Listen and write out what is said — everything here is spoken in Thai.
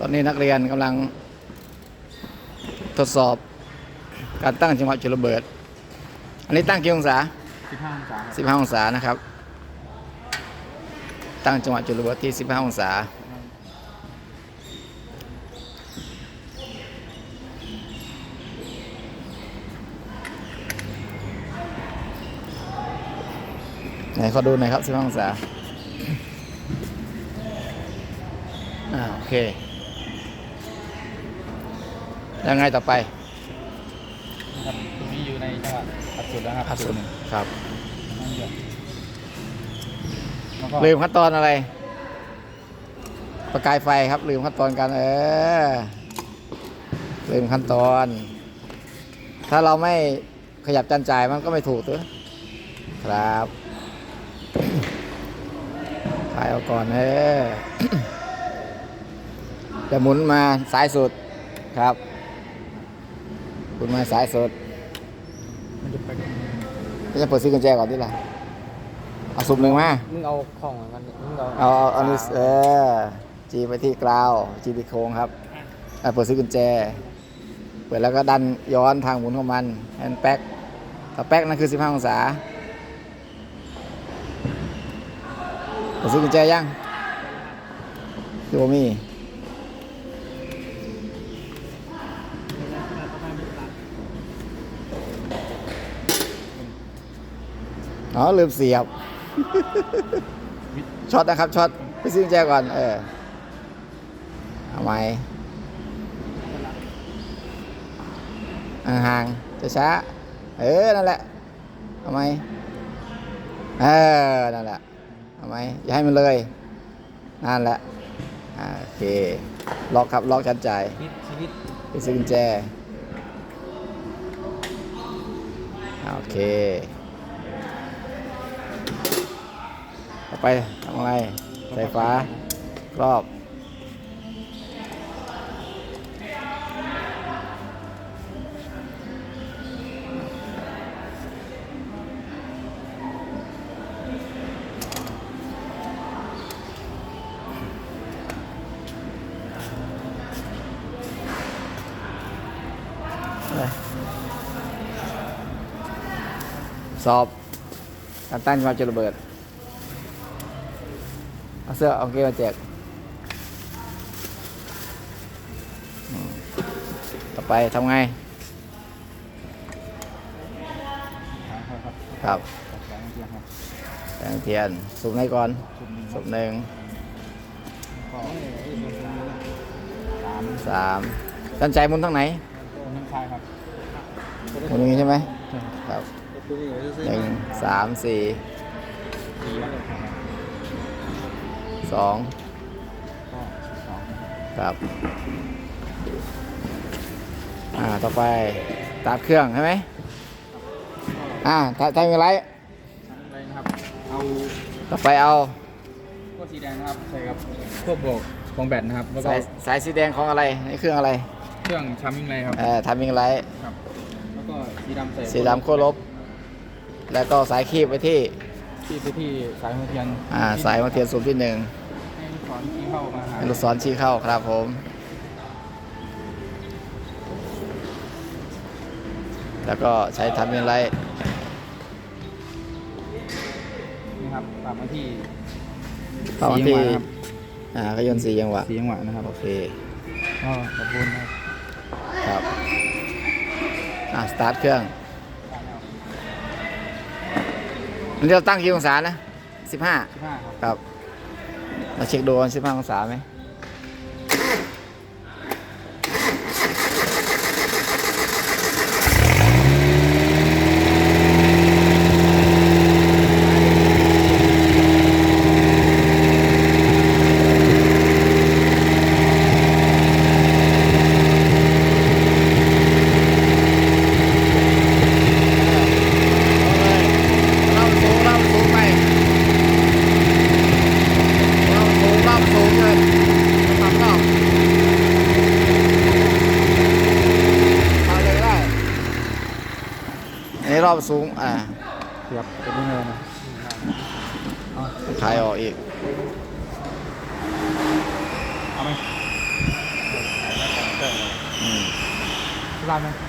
ตอนนี้นักเรียนกำลังทดสอบการตั้งจังหวะจุดระเบิด อันนี้ตั้งกี่องศา 15 องศาครับ15 องศานะครับ ตั้งจังหวะจุดระเบิดที่ 15 องศา ไหนขอดูหน่อยครับ 15 องศา อ่า โอเค ยังไงต่อไปครับตรงนี้อยู่ในจังหวะอัดสุดแล้วครับอัดสุดหนึ่งครับนั่นเดียวแล้วก็ลืมขั้นตอนอะไร ประกายไฟครับ ลืมขั้นตอนการเออลืมขั้นตอน ถ้าเราไม่ขยับจานจ่ายมันก็ไม่ถูกตัวครับขายเอาก่อนเออจะหมุนมาซ้ายสุดครับ หมุนมาซ้ายสุดมันจะไปก็จะเปิดซื้อกุญแจก่อนที่ละเอาสุ่มหนึ่งมามึงเอาของมันมึงเอาเอาเอาเอานิ้วเออจีไปที่กราวจีที่โค้งครับอะเปิดซื้อกุญแจ เปิดแล้วก็ดันย้อนทางหมุนของมันให้มันแป๊กถ้าแป๊กนั่นคือ15องศาเปิดซื้อกุญแจยังดูว่ามี อ๋อลืมเสียบ ช็อตนะครับช็อตไปซื้อกุญแจก่อน เออเอาไหมห่างๆช้าๆเออ นั่นแหละเอาไหมเออ นั่นแหละเอาไหมอย่าให้มันเลย นั่นแหละอ่าโอเค ล็อกครับ ล็อกชั้นใจายชีวิตชีวิตไปซื้อกุญแจอ่าโอเค ต่อ ไปทำอะไรไฟฟ้ารอบสอบการตั้งความจุดระเบิด เอาเสื้อเอาเกงมาแจกอืมต่อไปทำไง ครับครับครับแสงเทียนครับแสงเทียนสูบไหนก่อนชุดหนึ่งสูบหนึ่งก็สามสามด้านใจหมุนทั้งไหนคนทั้งชายครับหมุนอย่างนี้ใช่ไหมใช่ครับครับหนึ่งสามสี่ สี่แล้วก็ครับสองก็สองครับอ่าต่อไปตาร์ทเครื่องใช่ไหมอ่าถ้าถ้ามีอะไรชั้นอะไรนะครับเอาต่อไปเอาพวกสีแดงนะครับใส่กับพวกโบกของแบตนะครับแล้วก็สายสายสีแดงของอะไรนี่เครื่องอะไรเครื่องชัมมิ่งไรครับเอ่อทำมิงไลท์ครับแล้วก็สีดำใส่สีดำโคลบแล้วก็สายคีบไปที่ ที่ไปที่สายหัวเทียนอ่าสายมาเทียนสูบที่หนึ่งให้ลูกศรที่เข้ามาหาให้ลูกศรชี้เข้าครับผม แล้วก็ใช้ทำมิงไลท์นี่ครับปรับมาที่ต่อมาที่สี่จังหวะนะครับอ่าก็ยนต์สี่จังหวะสีจังหวะนะครับโอเคก็ขอบคุณนะครับครับอ่าสตาร์ทเครื่องอั นนี้เราตั้งกี่องศานะสิบห้าสิบห้าครับ ครับมาเช็คดูสิบห้าองศาไหม อบสูง อ่าเกือบเป็นเงินะขายออกอีก เอาไหมร้านไหม